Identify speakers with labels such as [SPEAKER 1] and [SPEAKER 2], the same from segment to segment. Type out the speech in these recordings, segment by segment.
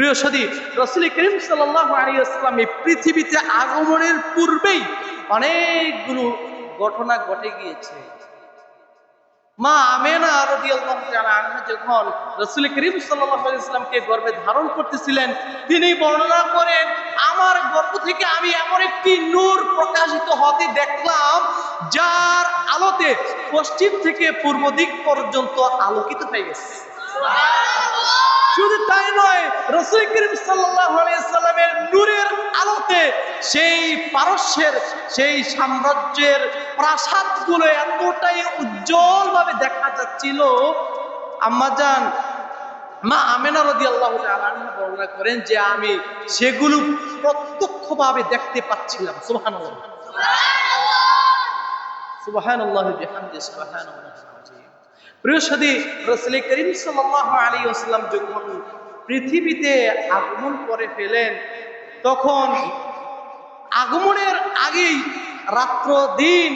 [SPEAKER 1] প্রিয় সদী রসুল করিম আলিয়াল্লাম এই পৃথিবীতে আগমনের পূর্বেই অনেকগুলো ঘটনা ঘটে গিয়েছে। মা আমেনা যখন রাসূল করিম ইসলামকে গর্ভে ধারণ করতেছিলেন, তিনি বর্ণনা করেন, আমার গর্ভ থেকে আমি এমন একটি নূর প্রকাশিত হতে দেখলাম, যার আলোতে পশ্চিম থেকে পূর্ব দিক পর্যন্ত আলোকিত হয়ে গেছে। শুধু তাই নয়, রসুল করিম সাল্লামের নূরের আলোতে সেই পারস্যের, সেই সাম্রাজ্যের প্রাসাদগুলো এতটাই উজ্জ্বল ভাবে দেখা যাচ্ছিল। আম্মাজান মা আমেনা তাআলা আনহা বর্ণনা করেন যে আমি সেগুলো প্রত্যক্ষভাবে দেখতে পাচ্ছিলাম। সুবহানাল্লাহ। সুবহানাল্লাহ, বিহামদি, সুবহানাল্লাহ। প্রিয় সাদী রসুল করিম সাল্লাল্লাহু আলাইহি ওয়াসাল্লাম যখন পৃথিবীতে আগমন করে ফেলেন, তখন আগমনের আগেই রাত্র দিন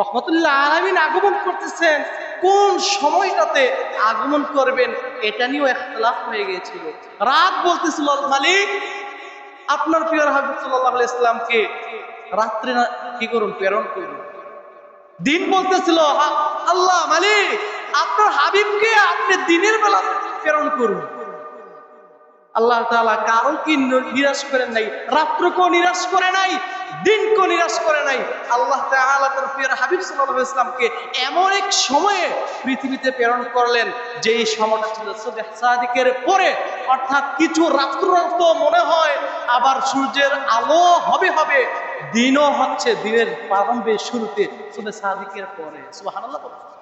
[SPEAKER 1] রহমতুল্লাহ আলামিন আগমন করতেছেন। কোন সময়টাতে আগমন করবেন এটা নিয়েও একতলাফ হয়ে গিয়েছিল। রাত বলতেছিল, মালিক, আপনার প্রিয় হাবিব আলাইহি ইসলামকে রাত্রে না কি করুন, প্রেরণ করুন। দিন বলতেছিল আল্লাহ মালিক, আপনার হাবিবকে আপনি দিনের বেলা প্রেরণ করুন। আল্লাহ তাআলা কারও কি নিরাশ করেন নাই? রাত্রকেও নিরাশ করে নাই, দিনকেও নিরাশ করে নাই। আল্লাহ তাআলা তার প্রিয় হাবিব সাল্লাল্লাহু ইসলামকে এমন এক সময়ে পৃথিবীতে প্রেরণ করলেন, যেই সময়টা ছিল সুবহ সাদিকের পরে। অর্থাৎ কিছু রাত্র রাত্র মনে হয়, আবার সূর্যের আলো হবে হবে দিনও হচ্ছে দিনের প্রারম্ভে শুরুতে সুবহ সাদিকের পরে। সুবহানাল্লাহ বলুন।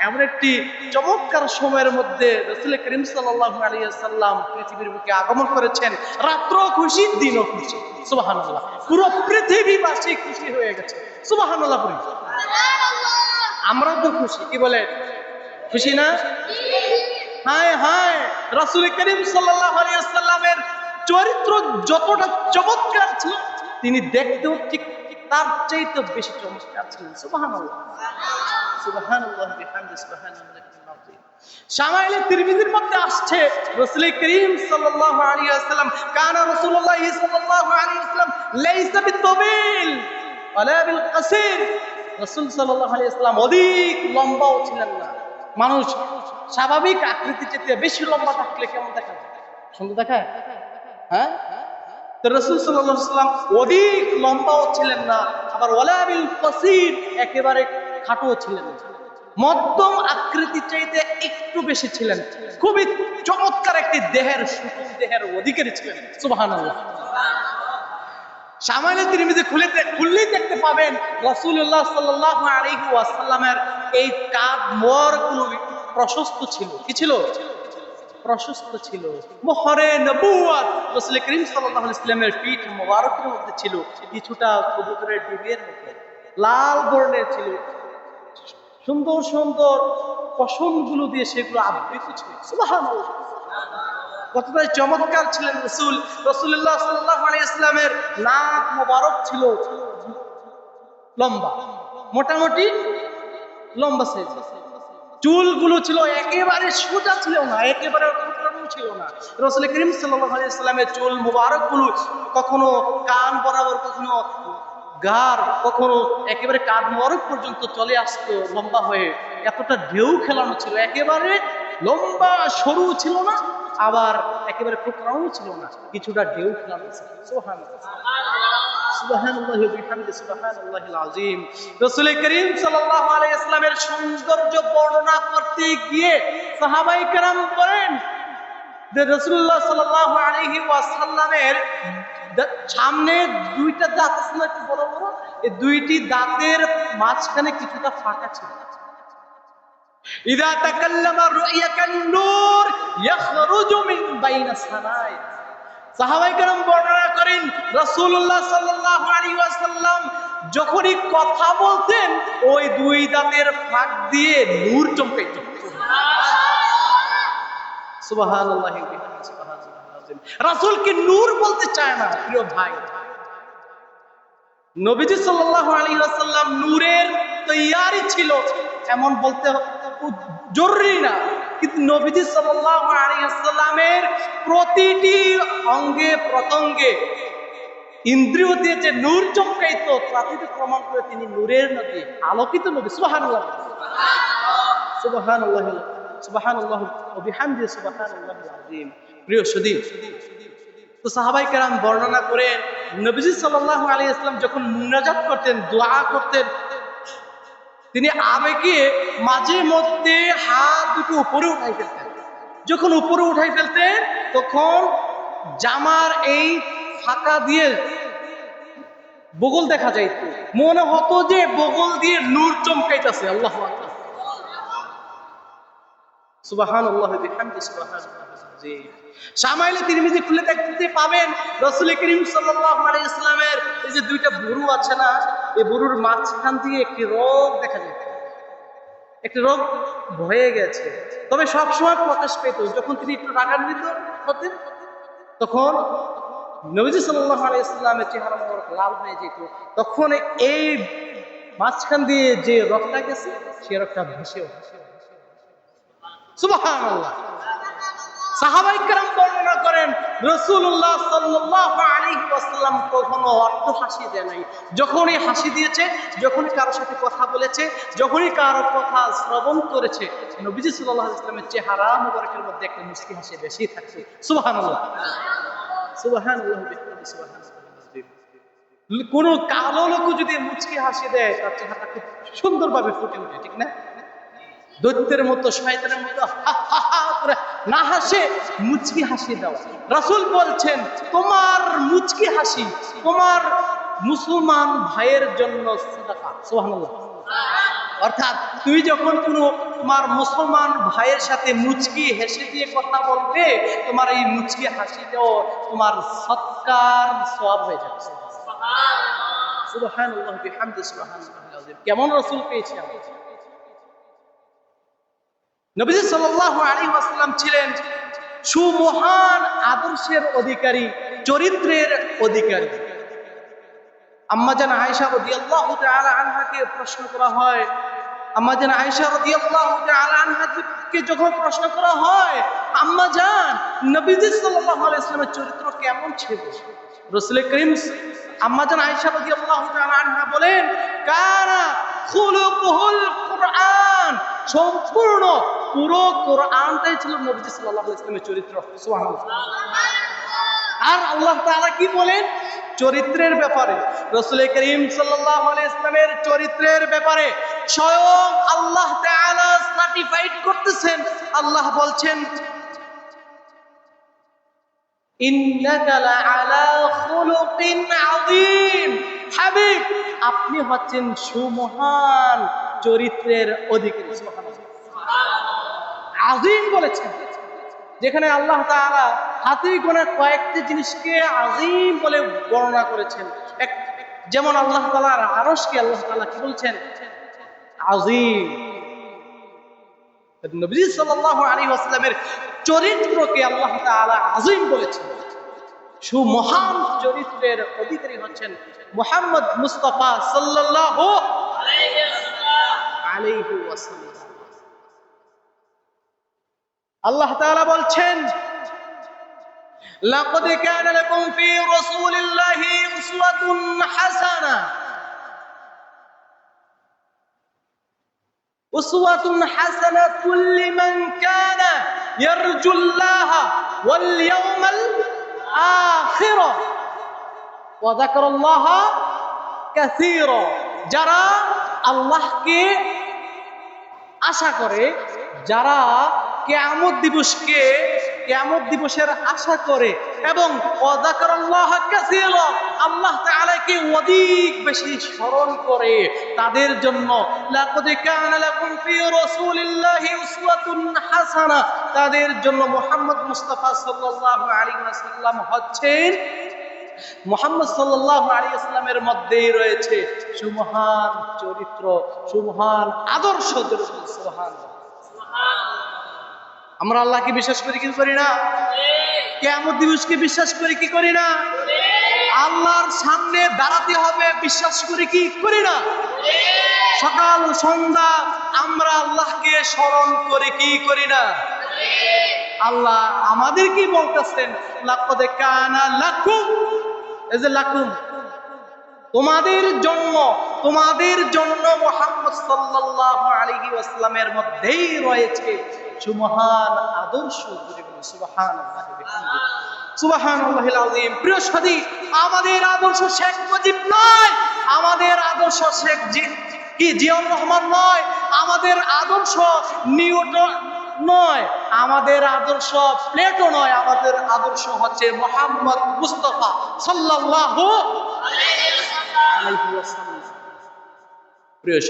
[SPEAKER 1] এমন একটি চমৎকার সময়ের মধ্যে রসুল করিম সাল্লাহ আলিয়াল্লাম পৃথিবীর বুকে আগমন করেছেন। রাত্র খুশি, দিনও খুশি। সুবাহান্লাহ পুরো পৃথিবীবাসী খুশি হয়ে গেছে। সুবাহান্লাহ বলি। আমরাও তো খুশি, কি বলে? খুশি না? হায় হায়! রাসুল করিম সাল্লাহ আলিয়াল্লামের চরিত্র যতটা চমৎকার ছিল তিনি দেখতেও ঠিক তার চাইতে বেশি চমৎকার ছিলেন বিহামদি, সুবহানাল্লাহ তিরমিজির মধ্যে আসছে রাসূল করিম আলাইহি ওয়াসাল্লাম। কানা অধিক লম্বাও ছিলেন না। মানুষ স্বাভাবিক আকৃতি বেশি লম্বা থাকলে কেমন দেখা সুন্দর দেখায়? হ্যাঁ? রসুল সাল্লাম অধিক লম্বাও ছিলেন না, আবার ওলাবিল কসির একেবারে খাটোও ছিলেন। মধ্যম আকৃতি চাইতে একটু বেশি ছিলেন। খুবই চমৎকার একটি দেহের দেহের অধিকারী ছিলেন। সুবাহান সামান্য তিরমিজি খুলে খুললেই দেখতে পাবেন রসুল্লাহ সাল্লাহ আলাইহি ওয়াসাল্লামের এই কাঁধ মোর একটু প্রশস্ত ছিল। কি ছিল? প্রশস্ত ছিল। মোহরে নবুয়াত রাসূল করিম আলাইহি ইসলামের পিঠ মোবারকের মধ্যে ছিল। কিছুটা কবুতরের ডিমের মধ্যে। লাল বর্ণের ছিল। সুন্দর সুন্দর পশমগুলো দিয়ে সেগুলো আবৃত ছিল। সুবহানাল্লাহ। কতটা চমৎকার ছিলেন রসুল। রসুল্লাহ সাল্লাহ আলাইহি ইসলামের নাক মোবারক ছিল। লম্বা। মোটামুটি লম্বা সাইজ। চুলগুলো ছিল, একেবারে সোজা ছিল না, একেবারে ছিল না। রসুল করিম সাল্লাল্লাহু আলাইহি সাল্লামের চুল মুবারকগুলো কখনো কান বরাবর, কখনো গার, কখনো একেবারে কাঁধ মোবারক পর্যন্ত চলে আসতো, লম্বা হয়ে। এতটা ঢেউ খেলানো ছিল, একেবারে লম্বা, সরু ছিল না, আবার একেবারে কুটরানো ছিল না। কিছুটা ঢেউ খেলানো ছিল। সুবহানাল্লাহ। ইসলামের সৌন্দর্য বর্ণনা করতে গিয়ে সাহাবাই সামনে দুইটা দাঁত না একটু বড় বড়? এই দুইটি দাঁতের মাঝখানে কিছুটা ফাঁকা ছিল। ইদা তাকাল্লামা রুইয়াকান নূর, ইয়াখরুজু মিন বাইনা সানাই বর্ণনা করেন যখনই কথা বলতেন, ওই দুই দাঁতের ফাঁক দিয়ে নূর আযীম রাসূলকে নূর বলতে চায় না, প্রিয় ভাই। নবীজি সাল্লাল্লাহু আলাইহি ওয়াসাল্লাম নূরের তৈয়ারি ছিল, এমন বলতে জরুরি না। কিন্তু নবীজি ওয়াসাল্লামের প্রতিটি অঙ্গে প্রত্যঙ্গে ইন্দ্রিয় দিয়ে যে নূর চমকাইত তাতে প্রমাণ করে তিনি নূরের নদী আলোকিত নবী। সুবহানাল্লাহ। সুবহানাল্লাহ। ওয়া বিহামদি সুবহানাল্লাহিল আযীম প্রিয় সুদী তো সাহাবাই কেরাম বর্ণনা করেন নবীজি সাল্লাল্লাহু আলাইহি ইসলাম যখন মুনাজাত করতেন, দোয়া করতেন তিনি আবেগে মাঝে মধ্যে হাত দুটো উপরে উঠাই ফেলতেন। যখন উপরে উঠাই ফেলতেন, তখন জামার এই ফাঁকা দিয়ে বগল দেখা যাইত। মনে হতো যে বগল দিয়ে নূর চমকাইতেছে, আল্লাহ সুবাহান আল্লাহ সামাইলে খুলে দেখতে পাবেন, রসুল করিম ইসলামের এই যে দুইটা বুরু আছে না, এই বুরুর মাঝখান একটি রোগ দেখা একটি রোগ গেছে। তবে সবসময় প্রকাশ পেত, যখন তিনি একটু রাগান্বিত হতেন, তখন নবীজি সাল্লাল্লাহু আলাইহি ইসলামের চেহারা মোবারক লাল হয়ে যেত। তখন এই মাঝখান দিয়ে যে রক্তটা গেছে, সে রক্তটা ভেসে ওঠে। সুবহানাল্লাহ বর্ণনা করেন রসুল্লাহ আলাইহি ওয়াসাল্লাম কখনো অর্থ হাসি দেয় নাই। যখনই হাসি দিয়েছে, যখনই কারোর সাথে কথা বলেছে, যখনই কথা শ্রবণ করেছে, নবীজি সাল্লাল্লাহু আলাইহি ওয়াসাল্লামের চেহারা মুবারকের মধ্যে একটা মুস্কি হাসি বেশি থাকছে। বিহামদিহি কোন কালো লোক যদি মুচকি হাসি দেয়, তার চেহারাটা খুব সুন্দরভাবে ফুটে ওঠে, ঠিক না? দৈত্যের মতো, শয়তানের মতো না হাসে, মুচকি হাসি দাও। রাসূল বলছেন, তোমার মুচকি হাসি, তোমার মুসলমান ভাইয়ের জন্য অর্থাৎ তুই যখন কোনো তোমার মুসলমান ভাইয়ের সাথে মুচকি হেসে দিয়ে কথা বলবে, তোমার এই মুচকি হাসিটাও তোমার সৎকার সব হয়ে আযীম কেমন রাসূল পেয়েছি? আমরা নবীজি সাল্লাল্লাহু আলাইহি ওয়াসাল্লাম ছিলেন সুমহান আদর্শের অধিকারী, চরিত্রের অধিকারী। আম্মাজান আয়েশা রাদিয়াল্লাহু তাআলা আনহাকে প্রশ্ন করা হয় আম্মাজান আয়েশা রাদিয়াল্লাহু তাআলা আনহাকে যখন প্রশ্ন করা হয় আম্মাজান নবীজি সাল্লাল্লাহু আলাইহি ওয়াসাল্লামের চরিত্র কেমন ছিল? রাসূল করিম আম্মাজান আয়েশা রাদিয়াল্লাহু তাআলা আনহা বলেন, কানা খুলুকুহুল কুরআন, সম্পূর্ণ পুরো কোরআনটাই ছিল নবীজি সাল্লাল্লাহু আলাইহি ওয়াসাল্লামের চরিত্র। আর আল্লাহ তাআলা কি বলেন? চরিত্রের ব্যাপারে। রসুল করিম আলাইহি ইসলামের চরিত্রের ব্যাপারে স্বয়ং আল্লাহ সার্টিফাইড করতেছেন। আল্লাহ বলছেন আপনি হচ্ছেন সুমহান চরিত্রের অধিকারী। আজিম বলেছেন, যেখানে আল্লাহ তাআলা হাতে গোনা কয়েকটি জিনিসকে আজিম বলে বর্ণনা করেছেন। এক, যেমন আল্লাহ তাআলার আরশকে আল্লাহ তাআলা কি বলছেন? আজিম। চরিত্রকে আল্লাহ তাআলা আজিম বলেছেন। সুমহান চরিত্রের অধিকারী হচ্ছেন মুহাম্মদ মুস্তাফা সাল্লাল্লাহু আলাইহি আল্লাহ তাআলা বলছেন লাকাদ কানা লাকুম ফি রাসূলিল্লাহি উসওয়াতুন হাসানাহ أسوة حسنة لمن كان يرجو الله واليوم الآخر وذكر الله كثيرا যারা আল্লাহকে আশা করে যারা কেয়ামত দিবসকে কেয়ামত দিবসের আশা করে এবং আল্লাহ তাআলাকে অধিক বেশি স্মরণ করে তাদের জন্য হাসানা, তাদের জন্য মুহাম্মদ মুস্তাফা সাল্লাল্লাহু আলাইহি ওয়াসাল্লাম হচ্ছেন মোহাম্মদ সাল্লাল্লাহু আলাইহি ইসলামের মধ্যেই রয়েছে সুমহান চরিত্র, সুমহান আদর্শ সুবহান আমরা আল্লাহকে বিশ্বাস করি কি করি না? কেমন দিবসকে বিশ্বাস করি কি করি না? আল্লাহর সামনে দাঁড়াতে হবে, বিশ্বাস করি কি করি না? সকাল সন্ধ্যা আমরা আল্লাহকে স্মরণ করে কি করি না? আল্লাহ আমাদের কি বলতেছেন লাকুম। এই যে লাকুম। তোমাদের জন্য তোমাদের জন্য মোহাম্মদ সাল্লাল্লাহু আলাইহি ওয়াসাল্লামের মধ্যেই রয়েছে সুমহান আদর্শ সুবহানাল্লাহিল আযীম প্রিয় সাথী, আমাদের আদর্শ শেখ মুজিব নয়, আমাদের আদর্শ শেখ কি, জিয়াউর রহমান নয়, আমাদের আদর্শ নিউটন নয়, আমাদের আদর্শ প্লেটো নয়, আমাদের আদর্শ হচ্ছে মোহাম্মদ মুস্তফা সাল্লাল্লাহু আলাইহি প্রিয়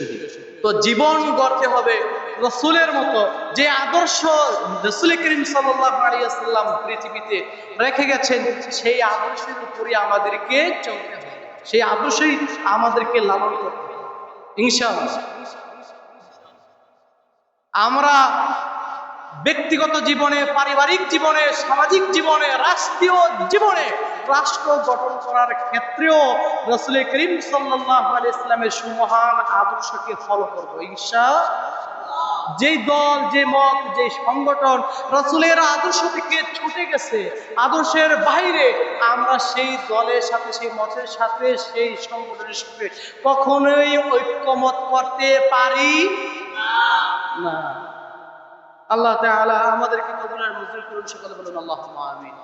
[SPEAKER 1] তো জীবন গড়তে হবে রসুলের মতো, যে আদর্শ রসুল করিম সাল্লাম পৃথিবীতে রেখে গেছেন, সেই আদর্শের উপরে আমাদেরকে চলতে হবে। সেই আদর্শই আমাদেরকে লালন করতে হবে। আমরা ব্যক্তিগত জীবনে, পারিবারিক জীবনে, সামাজিক জীবনে, রাষ্ট্রীয় জীবনে রাষ্ট্র গঠন করার ক্ষেত্রেও রসুল করিম সাল্লাহ ইসলামের সুমহান আদর্শকে ফলো করব ঈশা যেই দল, যে মত, যে সংগঠন রসুলের আদর্শ থেকে ছুটে গেছে, আদর্শের বাইরে, আমরা সেই দলের সাথে, সেই মতের সাথে, সেই সংগঠনের সাথে কখনোই ঐক্যমত করতে পারি না। আল্লাহ তাআলা আমাদেরকে কবুলের মঞ্জুর করুন, সকলে বলুন আল্লাহ আমিন।